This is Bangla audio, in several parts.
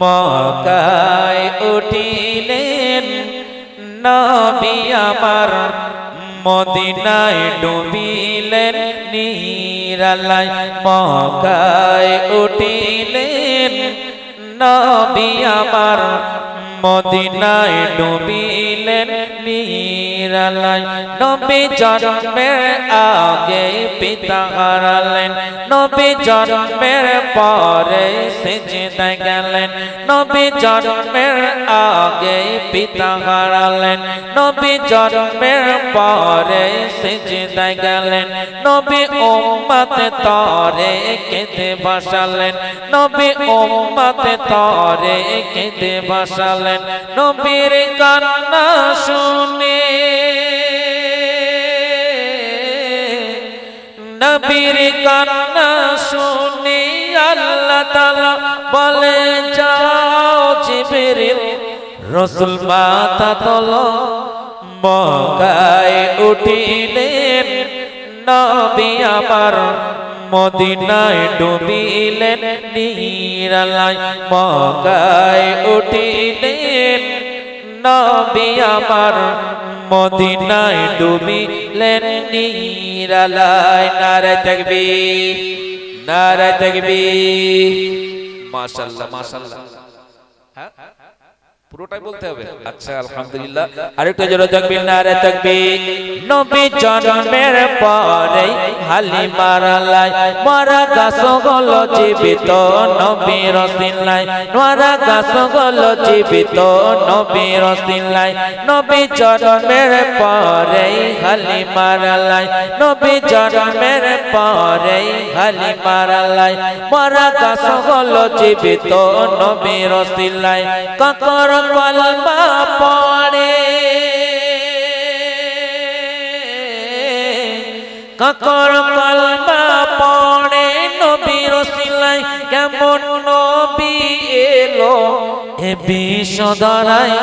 মকায় উঠিলেন নবী আমার। মদিনায় ডুবিলেন নিরালায় মকায় উঠিলেন নবী আমার। মদিনায় ডুবিলেন নিরালায় নবী জন্মের আগে পিতা হারালেন। নবী জন্মের পরে সেজদা গেলেন। নবী জন্মের আগে পিতা হারালেন। নবী জন্মের পরে সেজদা গেলেন। নবী উম্মতে তরে কেঁদে বসালেন। নবী উম্মতে তরে কেঁদে বসালেন। নবীর কান্না শুনে নবীর কান্না শুনে আল্লাহ তালা বলে, যাও জিবরিল, রসুল মাতা তল মকায় উঠিলেন। নবী আমার মদিনায় ডুবিলেন, নিরালায় মকায় উঠিলেন। নবী আমার মদিনায় ডুবিলেন নিরালায় নারে থাকবি নারে থাকবি মাশাল্লাহ মাশাল্লাহ। পুরোটাই বলতে হবে। আচ্ছা আলহামদুলিল্লাহ। আরেকটু জোরে তাকবীর নারে তাকবীর নবী জন্মের পরে হালিমা রালাই মারা গাছ গল জীবিত নবী রসিলাই মারা গাছ গল জীবিত নবী জন্মের পরে হালিমা রালাই নবী জন্মের পরে হালিমা রালাই মারা গাছ গল জীবিত নবী রসিলাই কাকর কলমা পড়ে কাকর কলমা পড়ে নবী রসিলাই কেমন নবী এলো? এ বিশ্বদরায়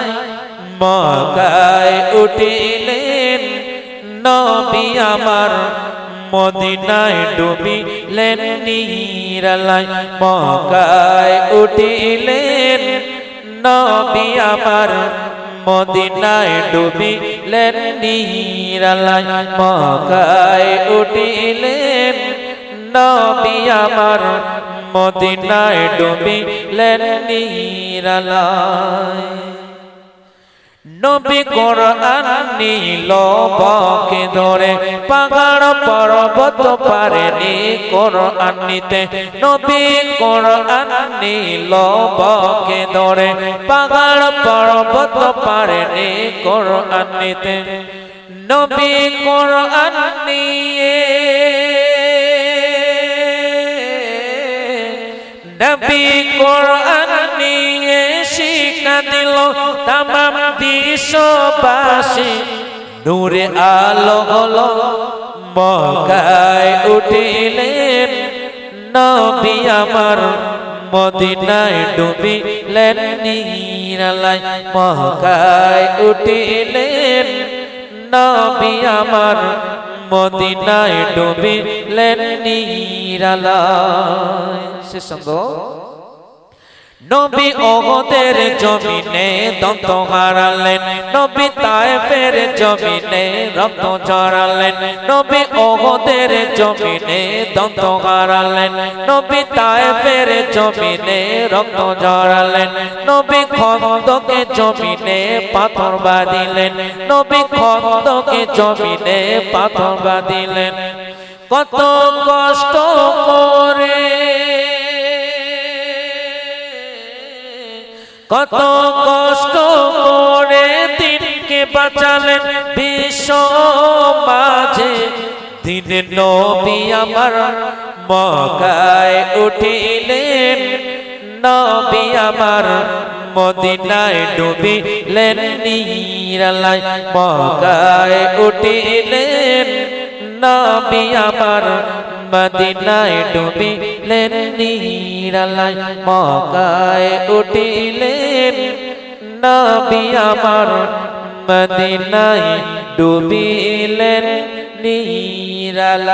মগায় উঠিলেন নবী আমার মদিনায় ডুবিলেন, নিরালায় মগায় উঠিলেন। নবী আমার মদিনায় ডুবিলেন, নিরালায় মকায় উঠিলেন। নবী আমার মদিনায় ডুবিলেন, নিরালায় নবী কোরআন নীল বকে ধরে পাহাড় পর্বত পারেনি কোরআন নিতে নবী কোরআন নীল বকে ধরে পাহাড় পর্বত পারেনি কোরআন নিতে নবী কোরআন নিয়ে নবী কোরআন দিল তামাম বিশ্ববাসী, নূরে আলো হলো মকায় উঠিলেন। নবী আমার মদিনায় ডুবিলেন, নিরালায় মকায় উঠিলেন। নবী আমার মদিনায় ডুবিলেন, নিরালায়। সে সঙ্গ। নবী ওহদের জমিনে দন্ত হারালেন নবী তায়েফের জমিনে রক্ত ঝরালেন। নবী ওহদের জমিনে দন্ত হারালেন নবী তায়েফের জমিনে রক্ত ঝরালেন। নবী খন্দকে জমিনে পাথর বাঁধিলেন। নবী খন্দকে জমিনে পাথর বাঁধিলেন। কত কষ্ট কত কষ্ট করে দিনকে বাঁচালেন বিশ্ব মাঝে। দিন নবী আমার মকায় উঠিলেন, নবী আমার মদিনায় ডুবিলেন, নিরালায় মকায় উঠিলেন, নবী আমার মদিনায় ডুবিলেন নিরালায় মকায় উঠিলেন নবী আমার মদিনায় ডুবিলেন নিরালায়।